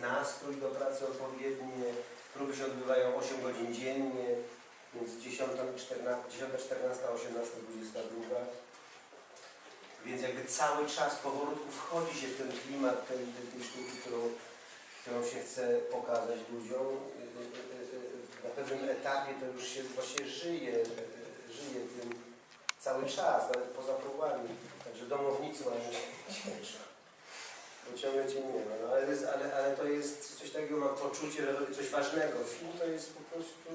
nastrój do pracy odpowiedni. Próby się odbywają 8 godzin dziennie, więc 10, 14, 10, 14 18, 22. Więc jakby cały czas powolutku wchodzi się w ten klimat tej, tej, sztuki, którą, którą się chce pokazać ludziom. Na pewnym etapie to już się właśnie żyje, żyje tym cały czas, nawet poza próbami. Także domownicy mają ciężko. Nie ma. No, ale, jest, ale, ale to jest coś takiego, mam poczucie, że robię coś ważnego. Film to jest po prostu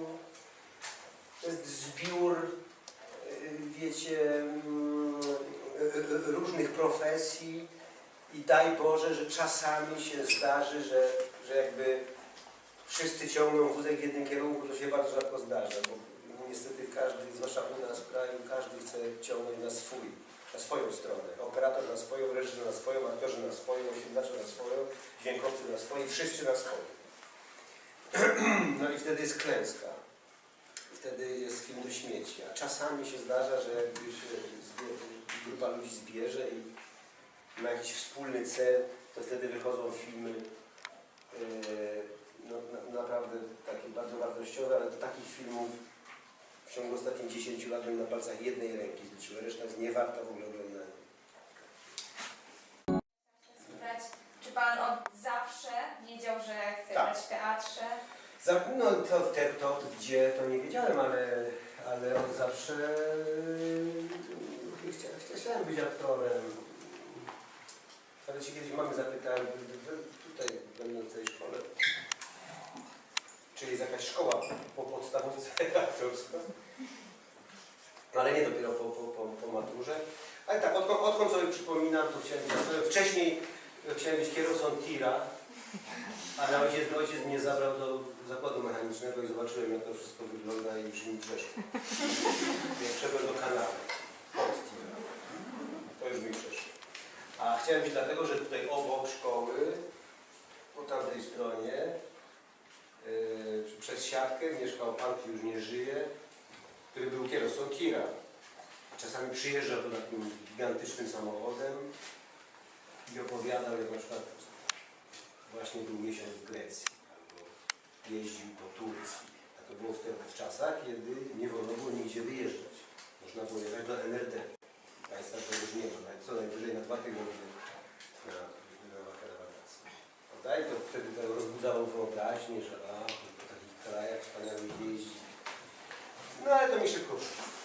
to jest zbiór, y, wiecie, mm, różnych profesji i daj Boże, że czasami się zdarzy, że, że jakby wszyscy ciągną wózek w jednym kierunku, to się bardzo rzadko zdarza, bo niestety każdy, zwłaszcza u nas w kraju, każdy chce ciągnąć na swój, na swoją stronę. Operator na swoją, reżyser na swoją, aktorzy na swoją, filmacze na swoją, dźwiękowcy na swoją, wszyscy na swoją. No i wtedy jest klęska. Wtedy jest film do śmieci. A czasami się zdarza, że zbie- grupa ludzi zbierze i ma jakiś wspólny cel, to wtedy wychodzą filmy e, no, na, naprawdę takie bardzo wartościowe, ale do takich filmów w ciągu ostatnich 10 lat bym na palcach jednej ręki zliczyłem, reszta jest niewarta w ogóle oglądania. Spytać, czy Pan od zawsze wiedział, że chce Tak. grać w teatrze? Za, no to, te, to gdzie to nie wiedziałem, ale, ale od zawsze yy, chcia, chcia, chciałem być aktorem. Nawet się kiedyś mamy zapytałem, tutaj będąc w tej szkole, czy jest jakaś szkoła po podstawówce aktorska. No, Ale nie dopiero po, po, po, po maturze. Ale tak, odkąd, odkąd sobie przypominam, to chciałem być. Wcześniej chciałem być kierowcą tira, ale ojciec, ojciec mnie zabrał do zakładu mechanicznego i zobaczyłem jak to wszystko wygląda i już mi przeszło. Jak wszedłem do kanału. Pod tira. To już mi przeszło. A chciałem być dlatego, że tutaj obok szkoły, po tamtej stronie, przez siatkę mieszkał pan, który już nie żyje, który był kierowcą tira. Czasami przyjeżdżał tu takim gigantycznym samochodem i opowiadał, jak na przykład właśnie był miesiąc w Grecji, albo jeździł po Turcji. A to było wtedy w czasach, kiedy nie wolno było nigdzie wyjeżdżać. Można było jechać do NRD. Państwa to już nie ma, co najwyżej na dwa tygodnie na. Prawda? I to wtedy to rozbudzało wyobraźnię, że a, po takich krajach wspaniałych jeździ. No ale to mi szybko przyszło.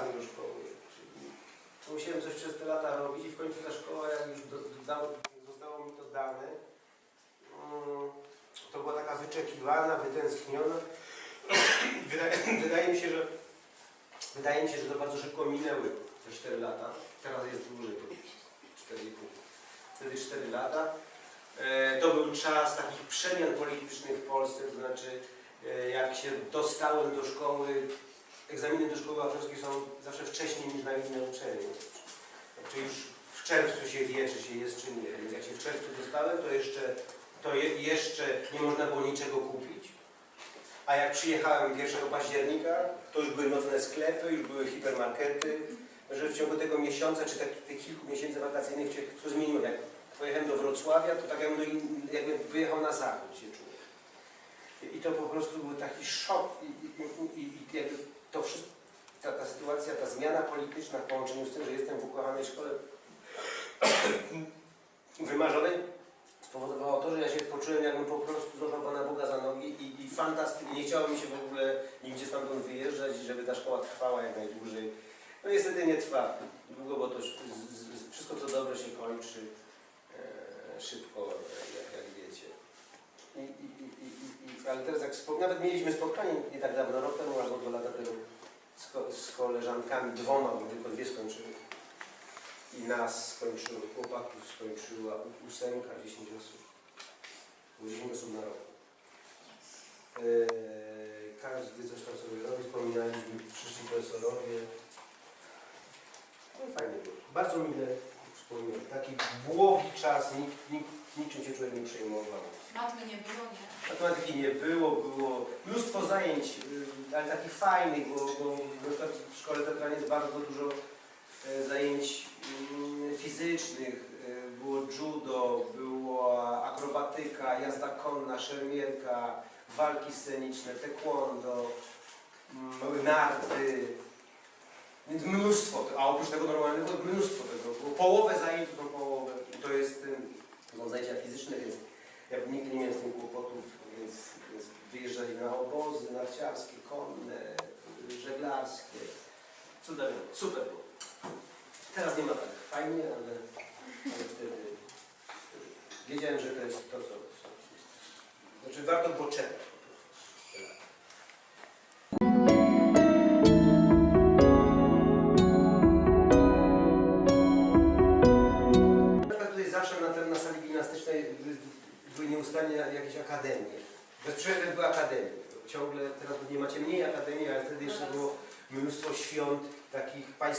Razem do szkoły. Czyli musiałem coś przez te lata robić i w końcu ta szkoła, jak już do, dodało, zostało mi to dane, mm, to była taka wyczekiwana, wytęskniona. Wydaje, wydaje mi się, że wydaje mi się, że to bardzo szybko minęły te 4 lata. Teraz jest dłużej. 4,5. Wtedy 4 lata. E, To był czas takich przemian politycznych w Polsce, to znaczy e, jak się dostałem do szkoły, egzaminy do szkoły aktorskiej są zawsze wcześniej niż na inne uczelnie. Znaczy już w czerwcu się wie, czy się jest, czy nie. Więc jak się w czerwcu dostałem, to jeszcze, to je, jeszcze nie można było niczego kupić. A jak przyjechałem 1 października, to już były nocne sklepy, już były hipermarkety, że w ciągu tego miesiąca, czy tak, tych kilku miesięcy wakacyjnych się to zmieniło. Jak pojechałem do Wrocławia, to tak in- jakbym wyjechał na zachód się czułem. I to po prostu był taki szok i, i, i, i jakby to wszystko, ta, ta sytuacja, ta zmiana polityczna w połączeniu z tym, że jestem w ukochanej szkole wymarzonej, spowodowało to, że ja się poczułem, jakbym po prostu złapał Pana Boga za nogi i, i fantastycznie. Nie chciało mi się w ogóle nigdzie stamtąd wyjeżdżać i żeby ta szkoła trwała jak najdłużej. No niestety nie trwa długo, bo to wszystko co dobre się kończy e, szybko. I, i, i, ale teraz jak spo, nawet mieliśmy spotkanie nie tak dawno, rok temu albo dwa lata temu z, ko, z koleżankami, dwoma, bo tylko dwie skończyły. I nas skończyło, chłopaków skończyła ósemka, 10 osób. 10 osób na rok. Eee, każdy coś tam sobie robi, wspominaliśmy, przyszli profesorowie. No i fajnie było. Bardzo mile wspominam. Taki błogi czas, nikt, nikt, niczym się człowiek nie przejmował. Matmy nie było, nie. Matematyki nie było, było mnóstwo zajęć, y, ale takich fajnych, bo, bo w szkole teatralnej jest bardzo dużo e, zajęć mm, fizycznych. E, Było judo, była akrobatyka, jazda konna, szermierka, walki sceniczne, taekwondo, mm, narty. Więc mnóstwo, a oprócz tego normalnego mnóstwo tego. Połowę zajęć to połowę. To jest, y, są zajęcia fizyczne, więc ja nigdy nie miałem z tym kłopotów, więc, więc wyjeżdżali na obozy narciarskie, konne, żeglarskie. Cudownie, super było. Teraz nie ma tak fajnie, ale, ale wtedy wiedziałem, że to jest to, co... znaczy warto było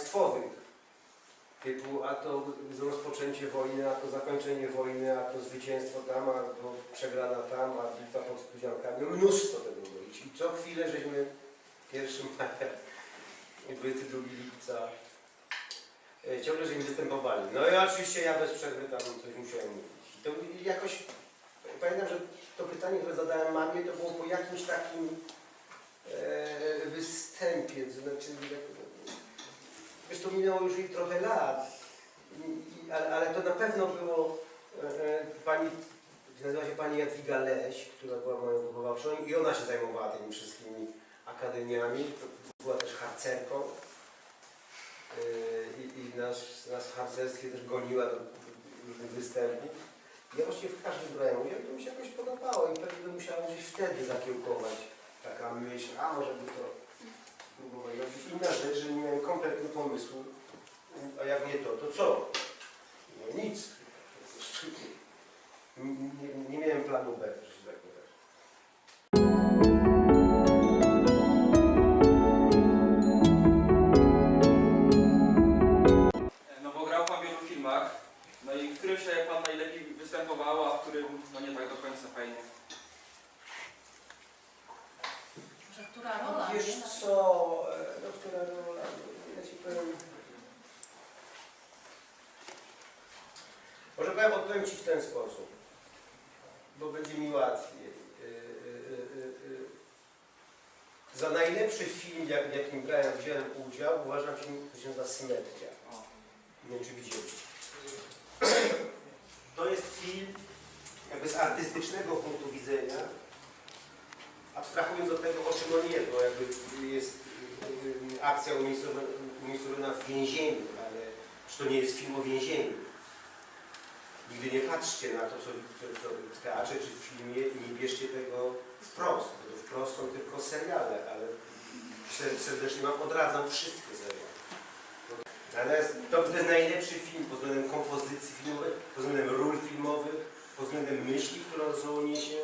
państwowych. Typu, a to rozpoczęcie wojny, a to zakończenie wojny, a to zwycięstwo tam, a to przegrana tam, a bitwa pod Studziankami. No Mnóstwo tego było. I co chwilę żeśmy 1 maja i 22 lipca e, ciągle żeśmy występowali. No i oczywiście ja bez przerwy tam coś musiałem mówić. I to jakoś, pamiętam, że to pytanie, które zadałem mamie, to było po jakimś takim e, występie, znaczy, wiesz, to minęło już i trochę lat, ale, to na pewno było e, e, pani, nazywa się pani Jadwiga Leś, która była moją wychowawczą i ona się zajmowała tymi wszystkimi akademiami, była też harcerką. Yy, i, i nas, nas w harcerstwie też goniła do różnych występów. Ja właściwie w każdym brałem udział i to mi się jakoś podobało i pewnie by musiało gdzieś wtedy zakiełkować taka myśl, a może by to rzecz, że nie miałem kompletnie pomysłu, a jak nie to, to co? No nic. Nie, nie miałem planu B, powiem, odpowiem Ci w ten sposób, bo będzie mi łatwiej. E, e, e, Za najlepszy film, jak- w jakim brałem, wziąłem udział, uważam film, się nazywa Symetria. Nie wiem, czy widzieliście. To jest film jakby z artystycznego punktu widzenia, abstrahując od tego, o czym on jest, bo jakby jest y, y, akcja umiejscowiona w więzieniu, ale że to nie jest film o więzieniu. Nigdy nie patrzcie na to, co, co, w teatrze czy w filmie i nie bierzcie tego wprost, bo to wprost są tylko seriale, ale ser- serdecznie Wam odradzam wszystkie seriale. Natomiast to, to jest najlepszy film pod względem kompozycji filmowej, pod względem ról filmowych, pod względem myśli, którą ze niesie.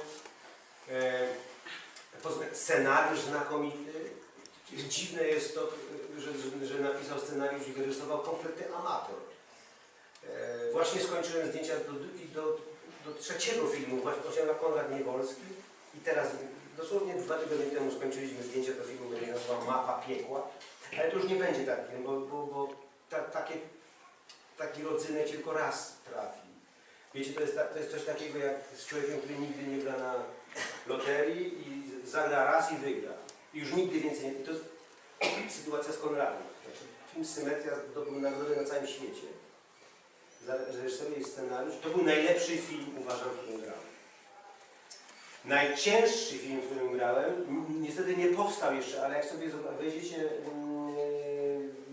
Scenariusz znakomity. Dziwne jest to, że, że napisał scenariusz i wyrysował kompletny amator. E, właśnie skończyłem zdjęcia do, do, do trzeciego filmu, właśnie Osiana Konrad Niewolski i teraz dosłownie dwa tygodnie temu skończyliśmy zdjęcia do filmu, który nazywa Mapa Piekła. Ale to już nie będzie taki film, bo, bo, bo ta, takie, taki rodzynek tylko raz trafi. Wiecie, to jest, ta, to jest coś takiego jak z człowiekiem, który nigdy nie gra na loterii i zagra raz i wygra. I już nigdy więcej nie... To jest sytuacja z Konradem. Znaczy, film Symetria zdobył nagrodę na całym świecie. Za reżyserię i scenariusz. To był najlepszy film, uważam, w którym grałem. Najcięższy film, w którym grałem, niestety nie powstał jeszcze, ale jak sobie wejdziecie mm,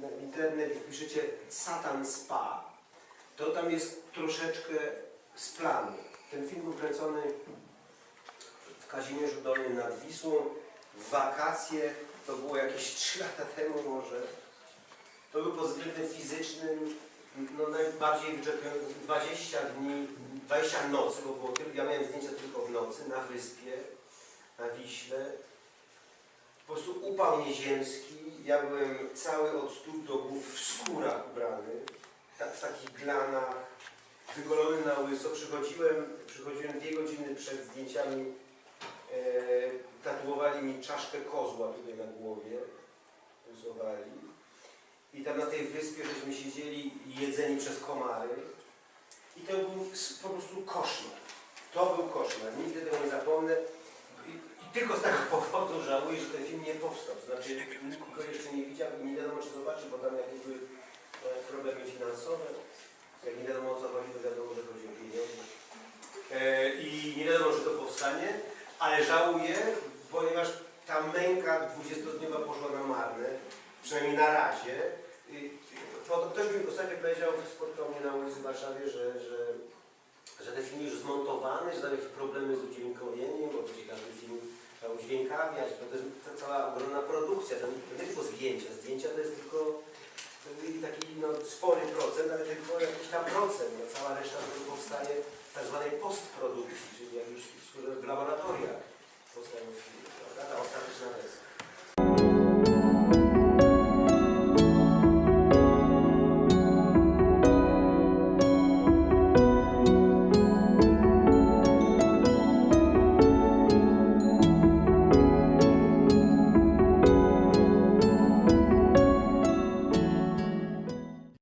na internet i wpiszecie Satan Spa, to tam jest troszeczkę z planu. Ten film był kręcony w Kazimierzu Dolnym nad Wisłą, w wakacje, to było jakieś 3 lata temu może. To był pod względem fizycznym no najbardziej wyczerpujący 20 dni, 20 nocy, bo było tylko, ja miałem zdjęcia tylko w nocy, na wyspie, na Wiśle. po prostu upał nieziemski. Ja byłem cały od stóp do głów w skórach ubrany, w takich glanach, wygolony na łyso. Przychodziłem, przychodziłem dwie godziny przed zdjęciami. E, tatuowali mi czaszkę kozła tutaj na głowie. Rysowali. I tam na tej wyspie żeśmy siedzieli jedzeni przez komary. I to był po prostu koszmar. To był koszmar. Nigdy tego nie zapomnę. I, i tylko z tego powodu żałuję, że ten film nie powstał. Znaczy, nikt go jeszcze nie widział i nie wiadomo, czy zobaczy, bo tam jakieś były e, problemy finansowe. Jak nie wiadomo o co chodzi, to wiadomo, że chodzi o pieniądze. E, I nie wiadomo, czy to powstanie, ale żałuję, ponieważ ta męka 20-dniowa poszła na marne, przynajmniej na razie. Ktoś mi ostatnio powiedział, spotkał mnie na ulicy w Warszawie, że, że, że ten film już zmontowany, że tam jakieś problemy z udźwiękowieniem, bo przecież każdy film trzeba udźwiękawiać, bo to jest cała ogromna produkcja, to nie, tylko zdjęcia, zdjęcia to jest tylko taki no, spory procent, ale tylko jakiś tam procent, no, cała reszta to powstaje w tak zwanej postprodukcji, czyli jak już w laboratoriach powstają filmy,